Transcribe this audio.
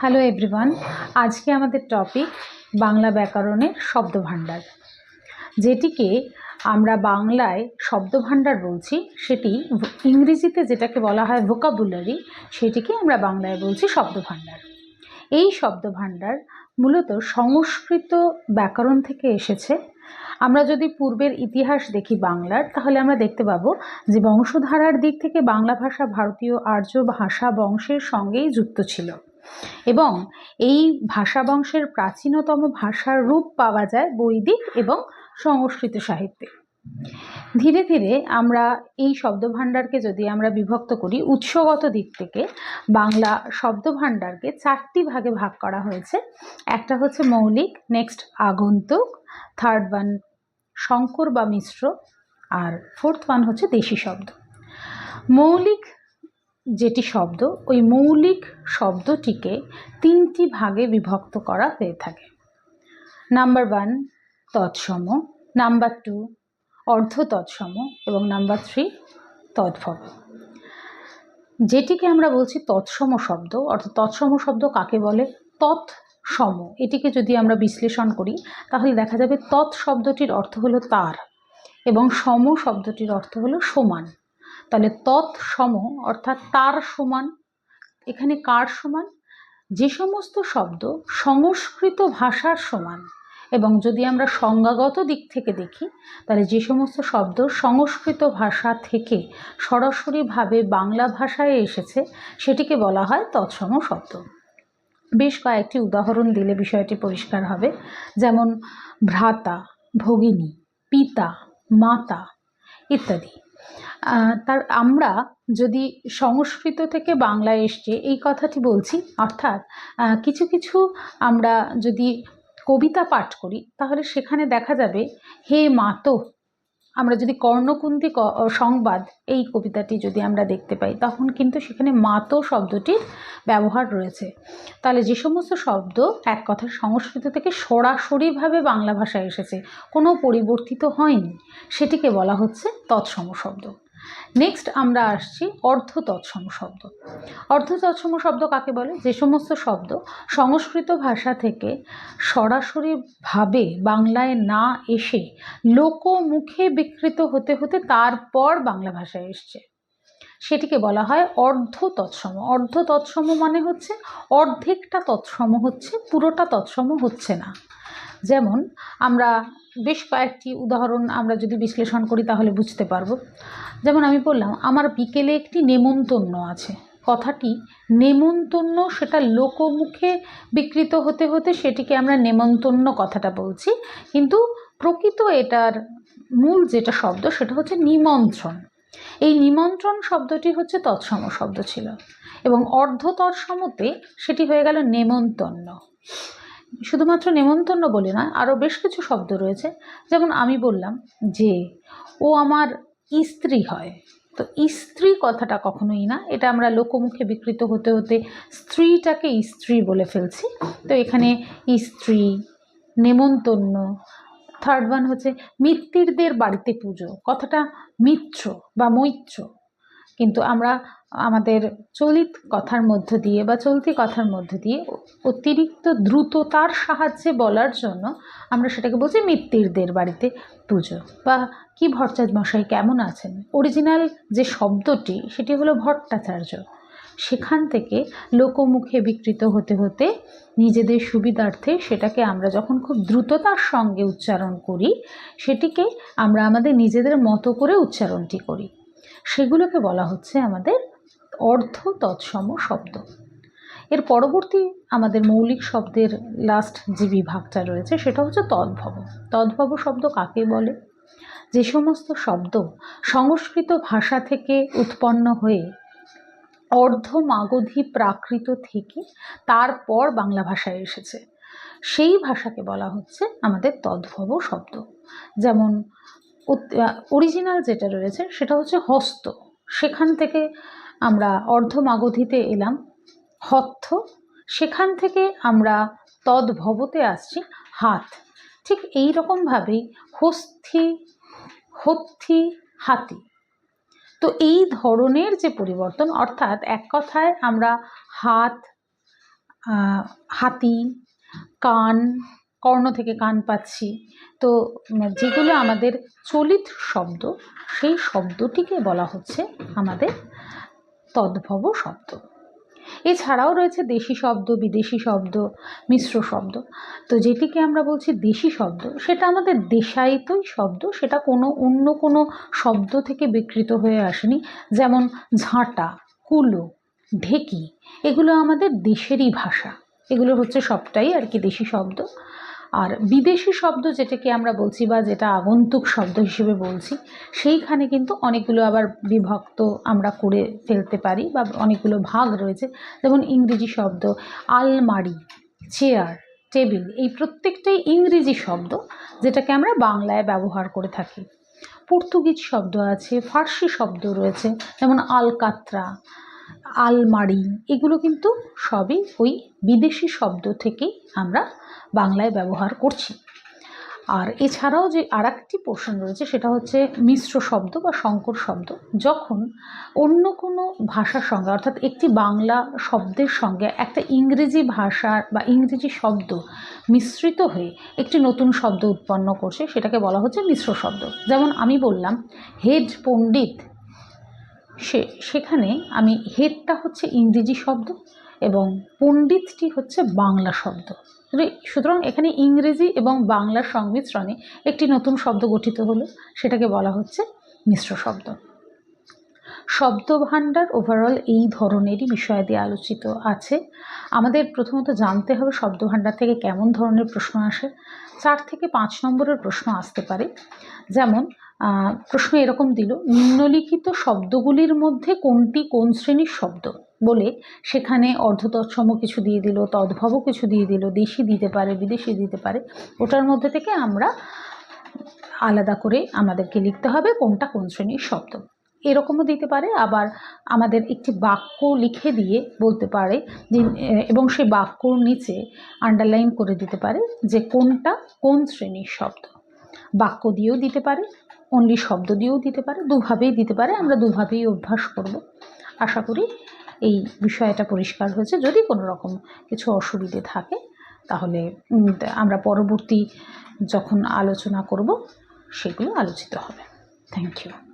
Hello everyone আজকে আমাদের topic Bangla ব্যাকরণের শব্দভাণ্ডার। যেটিকে আমরা বাংলায় শব্দভাণ্ডার বলছি, সেটি ইংরেজিতে যেটাকে বলা হয় ভোকাবুলারি সেটিকে আমরা বাংলায় বলছি শব্দভাণ্ডার। এই শব্দভাণ্ডার মূলত সংস্কৃত ব্যাকরণ থেকে এসেছে। আমরা যদি পূর্বের ইতিহাস দেখি বাংলার, তাহলে আমরা দেখতে পাবো যে বংশধারার দিক থেকে বাংলা ভাষা ভারতীয় আর্য ভাষা বংশের সঙ্গেই যুক্ত ছিল। এবং এই ভাষা বংশের প্রাচীনতম ভাষার রূপ পাওয়া যায় বৈদিক এবং সংস্কৃত সাহিত্যে। ধীরে ধীরে আমরা এই শব্দভাণ্ডারকে যদি আমরা বিভক্ত করি, উৎসগত দিক থেকে বাংলা শব্দভাণ্ডারকে চারটি ভাগে ভাগ করা হয়েছে। একটা হচ্ছে মৌলিক, নেক্সট আগন্তুক, থার্ড ওয়ান শঙ্কর বা মিশ্র, আর ফোর্থ ওয়ান হচ্ছে দেশি শব্দ। মৌলিক যেটি শব্দ, ওই মৌলিক শব্দটিকে তিনটি ভাগে বিভক্ত করা হয়ে থাকে। নাম্বার ওয়ান, তৎসম। নাম্বার টু অর্ধ তৎসম এবং নাম্বার থ্রি তদ্ভব যেটিকে আমরা বলছি তৎসম শব্দ, অর্থাৎ তৎসম শব্দ কাকে বলে? তৎসম। এটিকে যদি আমরা বিশ্লেষণ করি, তাহলে দেখা যাবে তৎ শব্দটির অর্থ হলো তার, এবং সম শব্দটির অর্থ হলো সমান। তাহলে তৎসম অর্থাৎ তার সমান, এখানে কার সমান? যে সমস্ত শব্দ সংস্কৃত ভাষার সমান, এবং যদি আমরা সংজ্ঞাগত দিক থেকে দেখি, তাহলে যে সমস্ত শব্দ সংস্কৃত ভাষা থেকে সরাসরিভাবে বাংলা ভাষায় এসেছে, সেটিকে বলা হয় তৎসম শব্দ। বেশ কয়েকটি উদাহরণ দিলে বিষয়টি পরিষ্কার হবে। যেমন ভ্রাতা, ভগিনী, পিতা, মাতা ইত্যাদি। তার আমরা যদি সংস্কৃত থেকে বাংলায় এসছে, এই কথাটি বলছি। অর্থাৎ কিছু কিছু আমরা যদি কবিতা পাঠ করি, তাহলে সেখানে দেখা যাবে, হে মাতো আমরা যদি কর্ণকুন্তি সংবাদ এই কবিতাটি যদি আমরা দেখতে পাই, তখন কিন্তু সেখানে মাতো শব্দটির ব্যবহার রয়েছে। তাহলে যে সমস্ত শব্দ এক কথার সংস্কৃত থেকে সরাসরিভাবে বাংলা ভাষায় এসেছে, কোনো পরিবর্তিত হয়নি। সেটিকে বলা হচ্ছে তৎসম শব্দ। নেক্সট আমরা আসছি অর্ধ তৎসম শব্দ। অর্ধ তৎসম শব্দ কাকে বলে? যে সমস্ত শব্দ সংস্কৃত ভাষা থেকে সরাসরিভাবে বাংলায় না এসে লোকমুখে বিকৃত হতে হতে তারপর বাংলা ভাষায় এসছে। সেটিকে বলা হয় অর্ধ তৎসম অর্ধ তৎসম মানে হচ্ছে অর্ধেকটা তৎসম হচ্ছে, পুরোটা তৎসম হচ্ছে না। যেমন আমরা বেশ কয়েকটি উদাহরণ আমরা যদি বিশ্লেষণ করি তাহলে বুঝতে পারব। যেমন আমি বললাম, আমার বিকেলে একটি নেমন্তন্ন আছে। কথাটি নেমন্তন্ন সেটা লোকমুখে বিকৃত হতে হতে সেটিকে আমরা নেমন্তন্ন কথাটা বলছি, কিন্তু প্রকৃত এটার মূল যেটা শব্দ সেটা হচ্ছে নিমন্ত্রণ। এই নিমন্ত্রণ শব্দটি হচ্ছে তৎসম শব্দ ছিল এবং অর্ধ তৎসমতে সেটি হয়ে গেল নেমন্তন্ন। শুধুমাত্র নেমন্তন্ন বলে না আরও বেশ কিছু শব্দ রয়েছে। যেমন আমি বললাম যে, ও আমার স্ত্রী হয়। তো স্ত্রী কথাটা কখনোই না। এটা আমরা লোকমুখে বিকৃত হতে হতে স্ত্রীটাকে স্ত্রী বলে ফেলছি। তো এখানে স্ত্রী, নেমন্তন্ন থার্ড ওয়ান হচ্ছে মিত্তিরদের বাড়িতে পুজো। কথাটা মিত্র বা মৈত্র। কিন্তু আমরা আমাদের চলিত কথার মধ্য দিয়ে বা চলতি কথার মধ্য দিয়ে অতিরিক্ত দ্রুততার সাহায্যে বলার জন্য আমরা সেটাকে বলছি মিত্তিরদের বাড়িতে পুজো। বা কি ভট্টাচার্য মশাই কেমন আছেন? অরিজিনাল যে শব্দটি, সেটি হলো ভট্টাচার্য। সেখান থেকে লোকমুখে বিকৃত হতে হতে নিজেদের সুবিধার্থে সেটাকে আমরা যখন খুব দ্রুততার সঙ্গে উচ্চারণ করি, সেটিকে আমরা আমাদের নিজেদের মতো করে উচ্চারণটি করি। সেগুলোকে বলা হচ্ছে আমাদের অর্ধ তৎসম শব্দ। এর পরবর্তী আমাদের মৌলিক শব্দের লাস্ট যে বিভাগটা রয়েছে, সেটা হচ্ছে তদ্ভব। তদ্ভব শব্দ কাকে বলে? যে সমস্ত শব্দ সংস্কৃত ভাষা থেকে উৎপন্ন হয়ে অর্ধ মাগধী প্রাকৃত থেকে তারপর বাংলা ভাষায় এসেছে। সেই ভাষাকে বলা হচ্ছে আমাদের তদ্ভব শব্দ। যেমন অরিজিনাল যেটা রয়েছে সেটা হচ্ছে হস্ত। সেখান থেকে আমরা অর্ধ মাগধীতে এলাম হত্থ সেখান থেকে আমরা তদ্ভবতে আসছি, হাত। ঠিক এই রকমভাবেই হস্থি, হত্থি, হাতি। তো এই ধরনের যে পরিবর্তন, অর্থাৎ এক কথায় আমরা হাত হাতি, কান কর্ণ থেকে কান পাচ্ছি। তো যেগুলো আমাদের চলিত শব্দ, সেই শব্দটিকে বলা হচ্ছে আমাদের তদ্ভব শব্দ। এছাড়াও রয়েছে দেশি শব্দ, বিদেশি শব্দ, মিশ্র শব্দ। তো যেটিকে আমরা বলছি দেশি শব্দ, সেটা আমাদের দেশায়িতই শব্দ, সেটা কোনো, অন্য কোনো শব্দ থেকে বিকৃত হয়ে আসেনি। যেমন ঝাঁটা, কুলো, ঢেকি, এগুলো আমাদের দেশেরই ভাষা। এগুলো হচ্ছে সবটাই আর কি দেশি শব্দ। আর বিদেশি শব্দ যেটাকে আমরা বলছি বা যেটা আগন্তুক শব্দ হিসেবে বলছি, সেইখানে কিন্তু অনেকগুলো আবার বিভক্ত আমরা করে ফেলতে পারি বা অনেকগুলো ভাগ রয়েছে। যেমন ইংরেজি শব্দ, আলমারি, চেয়ার, টেবিল, এই প্রত্যেকটাই ইংরেজি শব্দ যেটাকে আমরা বাংলায় ব্যবহার করে থাকি। পর্তুগিজ শব্দ আছে, ফার্সি শব্দ রয়েছে, যেমন আলকাত্রা আলমারি, এগুলো কিন্তু সবই ওই বিদেশি শব্দ থেকেই আমরা বাংলায় ব্যবহার করছি। আর এছাড়াও যে আর একটি পোর্শন রয়েছে সেটা হচ্ছে মিশ্র শব্দ বা সংকর শব্দ। যখন অন্য কোনো ভাষার সঙ্গে, অর্থাৎ একটি বাংলা শব্দের সঙ্গে একটা ইংরেজি ভাষার বা ইংরেজি শব্দ মিশ্রিত হয়ে একটি নতুন শব্দ উৎপন্ন করছে, সেটাকে বলা হচ্ছে মিশ্র শব্দ। যেমন আমি বললাম, হেড পণ্ডিত সে, সেখানে আমি হেডটা হচ্ছে ইংরেজি শব্দ এবং পণ্ডিতটি হচ্ছে বাংলা শব্দ। সুতরাং এখানে ইংরেজি এবং বাংলার সংমিশ্রণে একটি নতুন শব্দ গঠিত হলো, সেটাকে বলা হচ্ছে মিশ্র শব্দ। শব্দভাণ্ডার ওভারঅল এই ধরনেরই বিষয়াদি আলোচিত আছে। আমাদের প্রথমত জানতে হবে শব্দভাণ্ডার থেকে কেমন ধরনের প্রশ্ন আসে। চার থেকে পাঁচ নম্বরের প্রশ্ন আসতে পারে। যেমন প্রশ্ন এরকম দিল, নিম্নলিখিত শব্দগুলির মধ্যে কোনটি কোন শ্রেণির শব্দ? বলে সেখানে অর্ধতৎসম কিছু দিয়ে দিল, তদ্ভব কিছু দিয়ে দিল, দেশি দিতে পারে, বিদেশি দিতে পারে। ওটার মধ্যে থেকে আমরা আলাদা করে আমাদেরকে লিখতে হবে কোনটা কোন শ্রেণির শব্দ। এরকমও দিতে পারে, আবার আমাদের একটি বাক্য লিখে দিয়ে বলতে পারে যে, এবং সেই বাক্যর নিচে আন্ডারলাইন করে দিতে পারে যে কোনটা কোন শ্রেণির শব্দ। বাক্য দিয়েও দিতে পারে অনলি শব্দ দিয়েও দিতে পারে, দুভাবেই দিতে পারে, আমরা দুভাবেই অভ্যাস করব। আশা করি এই বিষয়টা পরিষ্কার হয়েছে। যদি কোনো রকম কিছু অসুবিধে থাকে, তাহলে আমরা পরবর্তী যখন আলোচনা করব, সেগুলো আলোচিত হবে। Thank you